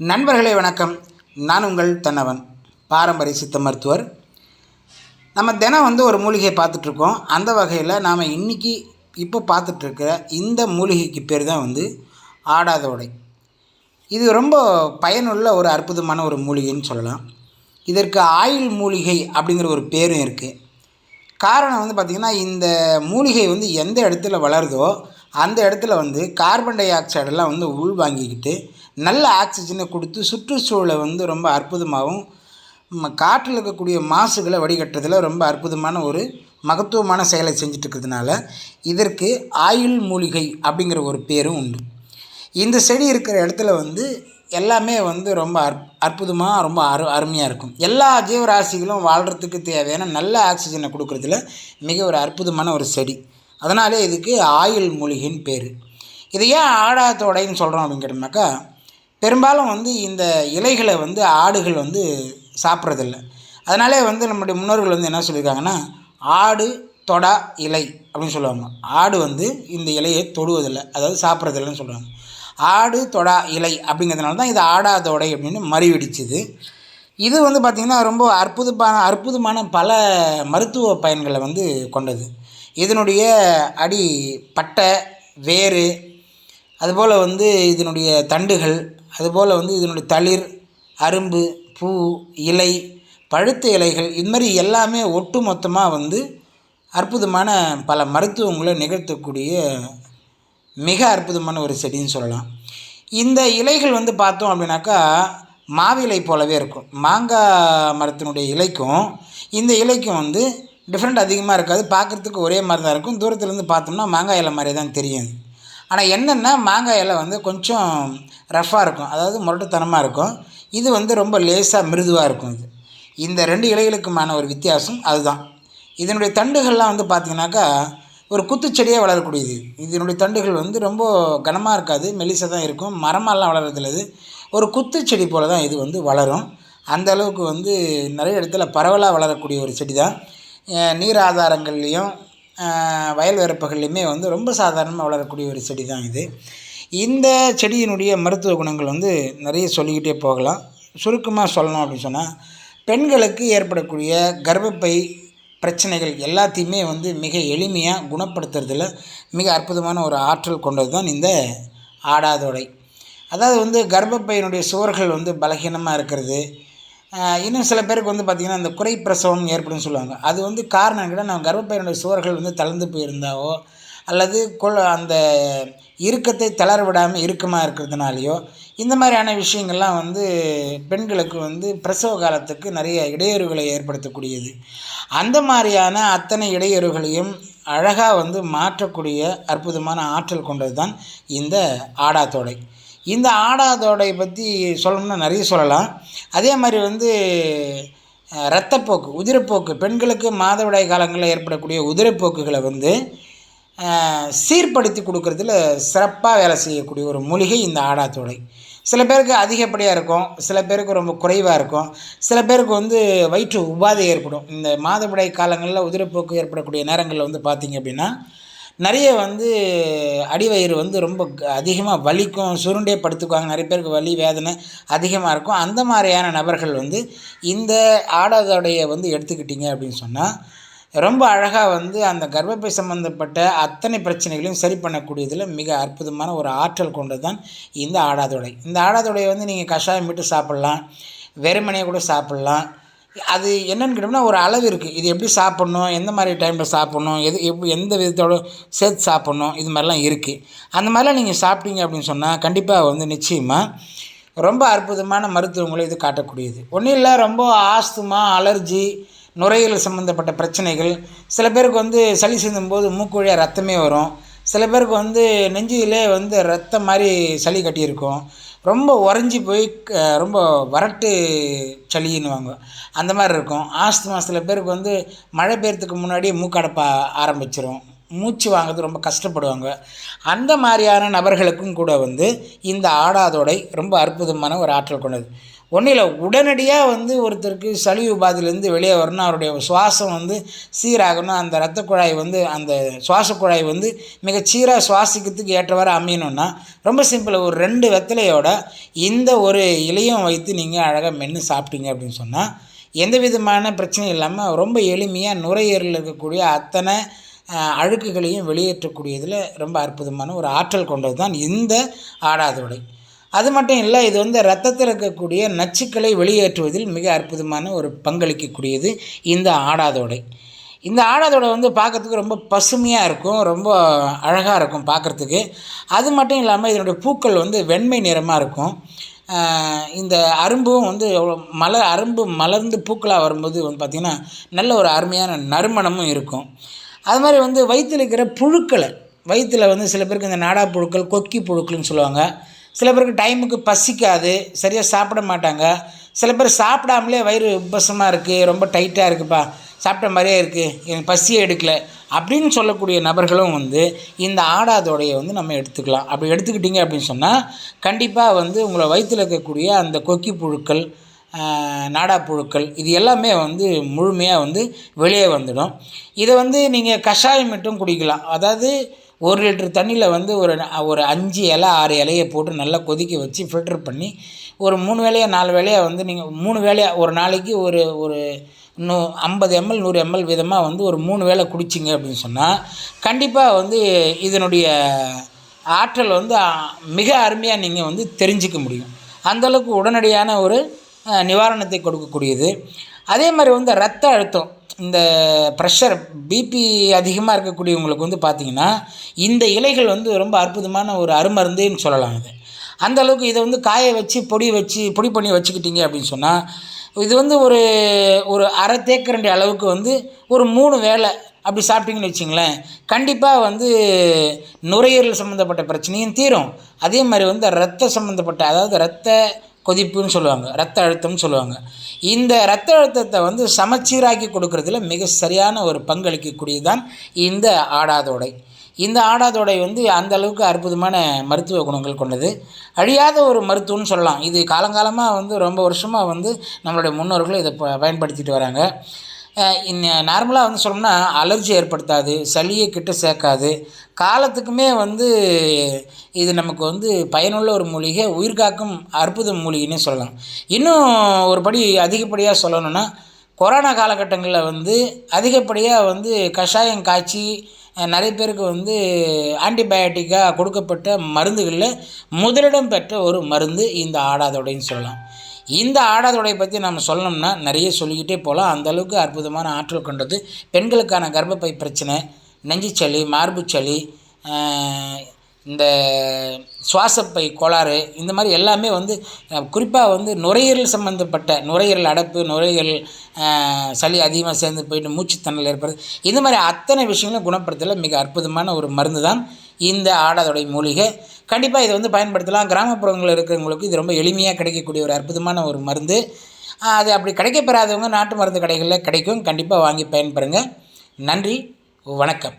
நண்பர்களே வணக்கம். நான் உங்கள் தன்னவன் பாரம்பரிய சித்த மருத்துவர். நம்ம தினம் வந்து ஒரு மூலிகையை பார்த்துட்ருக்கோம். அந்த வகையில் நாம் இன்றைக்கி இப்போ பார்த்துட்ருக்கிற இந்த மூலிகைக்கு பேர் தான் வந்து ஆடாதோடை இது ரொம்ப பயனுள்ள ஒரு அற்புதமான ஒரு மூலிகைன்னு சொல்லலாம். இதற்கு ஆயுள் மூலிகை அப்படிங்கிற ஒரு பேரும் இருக்குது காரணம் வந்து பார்த்திங்கன்னா இந்த மூலிகை வந்து எந்த இடத்துல வளருதோ அந்த இடத்துல வந்து கார்பன் டை ஆக்சைடெல்லாம் வந்து உள் வாங்கிக்கிட்டு நல்ல ஆக்சிஜனை கொடுத்து சுற்றுச்சூழலை வந்து ரொம்ப அற்புதமாகவும் காற்றில் இருக்கக்கூடிய மாசுகளை வடிகட்டுறதில் ரொம்ப அற்புதமான ஒரு மகத்துவமான செயலை செஞ்சுட்டு இருக்கிறதுனால இதற்கு ஆயுள் மூலிகை அப்படிங்கிற ஒரு பேரும் உண்டு. இந்த செடி இருக்கிற இடத்துல வந்து எல்லாமே வந்து ரொம்ப அற் அற்புதமாக ரொம்ப அரு அருமையாக இருக்கும். எல்லா ஜீவராசிகளும் வாழ்கிறதுக்கு தேவையான நல்ல ஆக்சிஜனை கொடுக்குறதுல மிக ஒரு அற்புதமான ஒரு செடி. அதனாலே இதுக்கு ஆயுள் மூலிகைன்னு பேர். இது ஏன் ஆடாத்தோடைன்னு சொல்கிறோம் அப்படின்னு கேட்டோம்னாக்கா பெரும்பாலும் வந்து இந்த இலைகளை வந்து ஆடுகள் வந்து சாப்பிட்றதில்ல. அதனாலே வந்து நம்முடைய முன்னோர்கள் வந்து என்ன சொல்லியிருக்காங்கன்னா ஆடு தொடா இலை அப்படின்னு சொல்லுவாங்க. ஆடு வந்து இந்த இலையை தொடுவதில்லை அதாவது சாப்பிட்றதில்லைன்னு சொல்லுவாங்க. ஆடு தொடா இலை அப்படிங்கிறதுனால தான் இது ஆடாதோடை அப்படின்னு மறிவிடிச்சிது. இது வந்து பார்த்திங்கன்னா ரொம்ப அற்புதமான அற்புதமான பல மருத்துவ பயன்களை வந்து கொண்டது. இதனுடைய அடி பட்டை வேறு அதுபோல் வந்து இதனுடைய தண்டுகள் அதுபோல் வந்து இதனுடைய தளிர் அரும்பு பூ இலை பழுத்த இலைகள் இது மாதிரி எல்லாமே ஒட்டு மொத்தமாக வந்து அற்புதமான பல மருத்துவங்களை நிகழ்த்தக்கூடிய மிக அற்புதமான ஒரு செடின்னு சொல்லலாம். இந்த இலைகள் வந்து பார்த்தோம் அப்படின்னாக்கா மாவிலை போலவே இருக்கும். மாங்காய் மரத்தினுடைய இலைக்கும் இந்த இலைக்கும் வந்து டிஃப்ரெண்ட் அதிகமாக இருக்காது. பார்க்குறதுக்கு ஒரே மாதிரி தான் இருக்கும். தூரத்துலேருந்து பார்த்தோம்னா மாங்காய் இலை மாதிரி தான் தெரியும். ஆனால் என்னென்னா மாங்காய் இலை வந்து கொஞ்சம் ரஃப்பாக இருக்கும். அதாவது முரட்டுத்தனமாக இருக்கும். இது வந்து ரொம்ப லேசாக மிருதுவாக இருக்கும் இது. இந்த ரெண்டு இலைகளுக்குமான ஒரு வித்தியாசம் அதுதான். இதனுடைய தண்டுகள்லாம் வந்து பார்த்திங்கனாக்கா ஒரு குத்துச்செடியாக வளரக்கூடியது. இதனுடைய தண்டுகள் வந்து ரொம்ப கனமாக இருக்காது மெலிசாக தான் இருக்கும். மரமெல்லாம் வளர்றதில்ல இது. ஒரு குத்துச்செடி போல் தான் இது வந்து வளரும். அந்த அளவுக்கு வந்து நிறைய இடத்துல பரவலாக வளரக்கூடிய ஒரு செடி தான் நீர் ஆதாரங்கள்லேயும் வயல் வரப்புகள்லையுமே வந்து ரொம்ப சாதாரணமாக வளரக்கூடிய ஒரு செடி தான் இது. இந்த செடியினுடைய மருத்துவ குணங்கள் வந்து நிறைய சொல்லிக்கிட்டே போகலாம். சுருக்கமாக சொல்லணும் அப்படின்னு சொன்னால் பெண்களுக்கு ஏற்படக்கூடிய கர்ப்பப்பை பிரச்சனைகள் எல்லாத்தையுமே வந்து மிக எளிமையாக குணப்படுத்துறதுல மிக அற்புதமான ஒரு ஆற்றல் கொண்டது தான் இந்த ஆடாதோடை. அதாவது வந்து கர்ப்பப்பையினுடைய சுவர்கள் வந்து பலகீனமாக இருக்கிறது. இன்னும் சில பேருக்கு வந்து பார்த்திங்கன்னா இந்த குறை பிரசவம் ஏற்படும் சொல்லுவாங்க. அது வந்து காரணம் என்னன்னா நம்ம கர்ப்பப்பையினுடைய சுவர்கள் வந்து தளர்ந்து போயிருந்தாவோ அல்லது கொள் அந்த இறுக்கத்தை தளர விடாமல் இறுக்கமாக இருக்கிறதுனாலையோ இந்த மாதிரியான விஷயங்கள்லாம் வந்து பெண்களுக்கு வந்து பிரசவ காலத்துக்கு நிறைய இடையூறுகளை ஏற்படுத்தக்கூடியது. அந்த மாதிரியான அத்தனை இடையூறுகளையும் அழகாக வந்து மாற்றக்கூடிய அற்புதமான ஆற்றல் கொண்டது தான் இந்த ஆடாத்தோடை இந்த ஆடாதோடை பற்றி சொல்லணும்னா நிறைய சொல்லலாம். அதே மாதிரி வந்து இரத்தப்போக்கு உதிரப்போக்கு பெண்களுக்கு மாதவிடாய் காலங்களில் ஏற்படக்கூடிய உதிரப்போக்குகளை வந்து சீர்படுத்தி கொடுக்குறதுல சிறப்பாக வேலை செய்யக்கூடிய ஒரு மூலிகை இந்த ஆடாத்தோடை சில பேருக்கு அதிகப்படியாக இருக்கும் சில பேருக்கு ரொம்ப குறைவாக இருக்கும் சில பேருக்கு வந்து வயிற்று உபாதை ஏற்படும். இந்த மாதவிடை காலங்களில் உதிரப்போக்கு ஏற்படக்கூடிய நேரங்களில் வந்து பார்த்திங்க அப்படின்னா நிறைய வந்து அடிவயிறு வந்து ரொம்ப அதிகமாக வலிக்கும் சுருண்டே படுத்துக்குவாங்க நிறைய பேருக்கு வலி வேதனை அதிகமாக இருக்கும். அந்த மாதிரியான நபர்கள் வந்து இந்த ஆடாதோடைய வந்து எடுத்துக்கிட்டிங்க அப்படின்னு சொன்னால் ரொம்ப அழகாக வந்து அந்த கர்ப்பப்பை சம்மந்தப்பட்ட அத்தனை பிரச்சனைகளையும் சரி பண்ணக்கூடியதில் மிக அற்புதமான ஒரு ஆற்றல் கொண்டது தான் இந்த ஆடாதொடை இந்த ஆடாதொடையை வந்து நீங்கள் கஷாயம் விட்டு சாப்பிட்லாம் வெறுமனையாக கூட சாப்பிட்லாம். அது என்னென்னு கேட்டோம்னா ஒரு அளவு இருக்குது இது எப்படி சாப்பிட்ணும் எந்த மாதிரி டைமில் சாப்பிட்ணும் எது எப்படி எந்த விதத்தோட சேர்த்து சாப்பிட்ணும் இது மாதிரிலாம் இருக்குது அந்த மாதிரிலாம் நீங்கள் சாப்பிட்டீங்க அப்படின்னு சொன்னால் கண்டிப்பாக வந்து நிச்சயமாக ரொம்ப அற்புதமான மருத்துவங்களை இது காட்டக்கூடியது. ஒன்றும் இல்லை ரொம்ப ஆஸ்துமா அலர்ஜி நுரையீரல் சம்மந்தப்பட்ட பிரச்சனைகள் சில பேருக்கு வந்து சளி சிந்தும்போது மூக்கு வழியாக ரத்தமே வரும். சில பேருக்கு வந்து நெஞ்சிலே வந்து ரத்தம் மாதிரி சளி கட்டியிருக்கும். ரொம்ப உறைஞ்சி போய் க- ரொம்ப வறட்டு சளின்னுவாங்க. அந்த மாதிரி இருக்கும். ஆஸ்துமா சில பேருக்கு வந்து மழை பெய்யறதுக்கு முன்னாடியே மூக்கடைப்ப ஆரம்பிச்சிரும். மூச்சு வாங்குறது ரொம்ப கஷ்டப்படுவாங்க. அந்த மாதிரியான நபர்களுக்கும் கூட வந்து இந்த ஆடாதோடை ரொம்ப அற்புதமான ஒரு ஆற்றல் கொண்டது. ஒன்றும் இல்லை உடனடியாக வந்து ஒருத்தருக்கு சளி உபாதிலேருந்து வெளியே வரணும் அவருடைய சுவாசம் வந்து சீராகணும் அந்த இரத்த குழாய் வந்து அந்த சுவாச குழாய் வந்து மிக சீராக சுவாசிக்கிறதுக்கு ஏற்றவாறு அமையணும்னா ரொம்ப சிம்பிள் ஒரு ரெண்டு வெத்தலையோட இந்த ஒரு இலையும் வைத்து நீங்கள் அழகாக மென்று சாப்பிட்டீங்க அப்படின்னு சொன்னால் எந்த விதமான பிரச்சனையும் இல்லாமல் ரொம்ப எளிமையாக நுரையீரலில் இருக்கக்கூடிய அத்தனை அழுக்குகளையும் வெளியேற்றக்கூடியதில் ரொம்ப அற்புதமான ஒரு ஆற்றல் கொண்டது தான் இந்த ஆடாதோடை அது மட்டும் இல்லை இது வந்து ரத்தத்தில் இருக்கக்கூடிய நச்சுக்களை வெளியேற்றுவதில் மிக அற்புதமான ஒரு பங்களிக்கக்கூடியது இந்த ஆடாதோடை இந்த ஆடாதோடை வந்து பார்க்குறதுக்கு ரொம்ப பசுமையாக இருக்கும் ரொம்ப அழகாக இருக்கும் பார்க்குறதுக்கு. அது மட்டும் இல்லாமல் இதனுடைய பூக்கள் வந்து வெண்மை நிறமாக இருக்கும். இந்த அரும்பும் வந்து மலர் அரும்பு மலர்ந்து பூக்களாக வரும்போது வந்து பார்த்திங்கன்னா நல்ல ஒரு அருமையான நறுமணமும் இருக்கும். அது மாதிரி வந்து வயிற்றில் இருக்கிற புழுக்களை வயிற்றில் வந்து சில பேருக்கு இந்த நாடா புழுக்கள் கொக்கி புழுக்கள்னு சொல்லுவாங்க. சில பேருக்கு டைமுக்கு பசிக்காது சரியாக சாப்பிட மாட்டாங்க. சில பேர் சாப்பிடாமலே வயிறு உபசமாக இருக்குது ரொம்ப டைட்டாக இருக்குப்பா சாப்பிட்ட மாதிரியே இருக்குது எனக்கு பசியே எடுக்கலை அப்படின்னு சொல்லக்கூடிய நபர்களும் வந்து இந்த ஆடாதோடையை வந்து நம்ம எடுத்துக்கலாம். அப்படி எடுத்துக்கிட்டிங்க அப்படின்னு சொன்னால் கண்டிப்பாக வந்து உங்களை வயிற்றில் இருக்கக்கூடிய அந்த கொக்கி புழுக்கள் நாடா புழுக்கள் இது எல்லாமே வந்து முழுமையாக வந்து வெளியே வந்துடும். இதை வந்து நீங்கள் கஷாயம் மட்டும் குடிக்கலாம். அதாவது ஒரு லிட்டர் தண்ணியில் வந்து ஒரு ஒரு அஞ்சு இலை ஆறு இலையை போட்டு நல்லா கொதிக்க வச்சு ஃபில்டர் பண்ணி ஒரு மூணு வேலையாக நாலு வேலையாக வந்து நீங்கள் மூணு வேலையாக ஒரு நாளைக்கு ஒரு ஒரு நூ ஐம்பது எம்எல் நூறு எம்எல் விதமாக வந்து ஒரு மூணு வேளை குடிச்சிங்க அப்படின்னு சொன்னால் கண்டிப்பாக வந்து இதனுடைய ஆற்றல் வந்து மிக அருமையாக நீங்கள் வந்து தெரிஞ்சிக்க முடியும். அந்தளவுக்கு உடனடியான ஒரு நிவாரணத்தை கொடுக்கக்கூடியது. அதே மாதிரி வந்து ரத்த அழுத்தம். இந்த ப்ரெஷர் பிபி அதிகமாக இருக்கக்கூடியவங்களுக்கு வந்து பார்த்திங்கன்னா இந்த இலைகள் வந்து ரொம்ப அற்புதமான ஒரு அருமருந்துன்னு சொல்லலாம் இது. அந்த அளவுக்கு இதை வந்து காய வச்சு பொடி வச்சு பொடி பண்ணி வச்சுக்கிட்டீங்க அப்படின்னு சொன்னால் இது வந்து ஒரு ஒரு அரை தேக்கரண்டி அளவுக்கு வந்து ஒரு மூணு வேலை அப்படி சாப்பிட்டீங்கன்னு வச்சிங்களேன் கண்டிப்பாக வந்து நுரையீரல் சம்மந்தப்பட்ட பிரச்சனையும் தீரும். அதே மாதிரி வந்து ரத்த சம்மந்தப்பட்ட அதாவது ரத்த கொதிப்புன்னு சொல்லுவாங்க ரத்த அழுத்தம்னு சொல்லுவாங்க. இந்த ரத்த அழுத்தத்தை வந்து சமச்சீராக்கி கொடுக்கறதுல மிக சரியான ஒரு பங்களிக்கக்கூடியது தான் இந்த ஆடாதோடை இந்த ஆடாதோடை வந்து அந்த அளவுக்கு அற்புதமான மருத்துவ குணங்கள் கொண்டது. அழியாத ஒரு மருத்துவம்னு சொல்லலாம். இது காலங்காலமாக வந்து ரொம்ப வருஷமாக வந்து நம்மளுடைய முன்னோர்கள் இதை பயன்படுத்திட்டு வராங்க. நார்மலாக வந்து சொல்லணும்னா அலர்ஜி ஏற்படுத்தாது சளியை கிட்ட சேர்க்காது. காலத்துக்குமே வந்து இது நமக்கு வந்து பயனுள்ள ஒரு மூலிகை உயிர் காக்கும் அற்புத மூலிகைன்னே சொல்லலாம். இன்னும் ஒரு படி அதிகப்படியாக சொல்லணும்னா கொரோனா காலகட்டங்களில் வந்து அதிகப்படியாக வந்து கஷாயம் காய்ச்சி நிறைய பேருக்கு வந்து ஆன்டிபயோட்டிக்காக கொடுக்கப்பட்ட மருந்துகளில் முதலிடம் பெற்ற ஒரு மருந்து இந்த ஆடாதோடைன்னு சொல்லலாம். இந்த ஆடாதொடையை பற்றி நம்ம சொல்லணும்னா நிறைய சொல்லிக்கிட்டே போகலாம். அந்தளவுக்கு அற்புதமான ஆற்றல் கொண்டது. பெண்களுக்கான கர்ப்பப்பை பிரச்சனை நெஞ்சுச்சளி மார்புச்சளி இந்த சுவாசப்பை கோளாறு இந்த மாதிரி எல்லாமே வந்து குறிப்பாக வந்து நுரையீரல் சம்மந்தப்பட்ட நுரையீரல் அடைப்பு நுரையீரல் சளி அதிகமாக சேர்ந்து போயிட்டு மூச்சுத்தண்ணல் ஏற்படுது. இந்த மாதிரி அத்தனை விஷயங்களும் குணப்படுத்தல மிக அற்புதமான ஒரு மருந்து தான் இந்த ஆடாதொடை மூலிகை. கண்டிப்பாக இதை வந்து பயன்படுத்தலாம். கிராமப்புறங்களில் இருக்கிறவங்களுக்கு இது ரொம்ப எளிமையாக கிடைக்கக்கூடிய ஒரு அற்புதமான ஒரு மருந்து. அது அப்படி கிடைக்கப்பெறாதவங்க நாட்டு மருந்து கடைகளில் கிடைக்கும். கண்டிப்பாக வாங்கி பயன்பெறுங்க. நன்றி. வணக்கம்.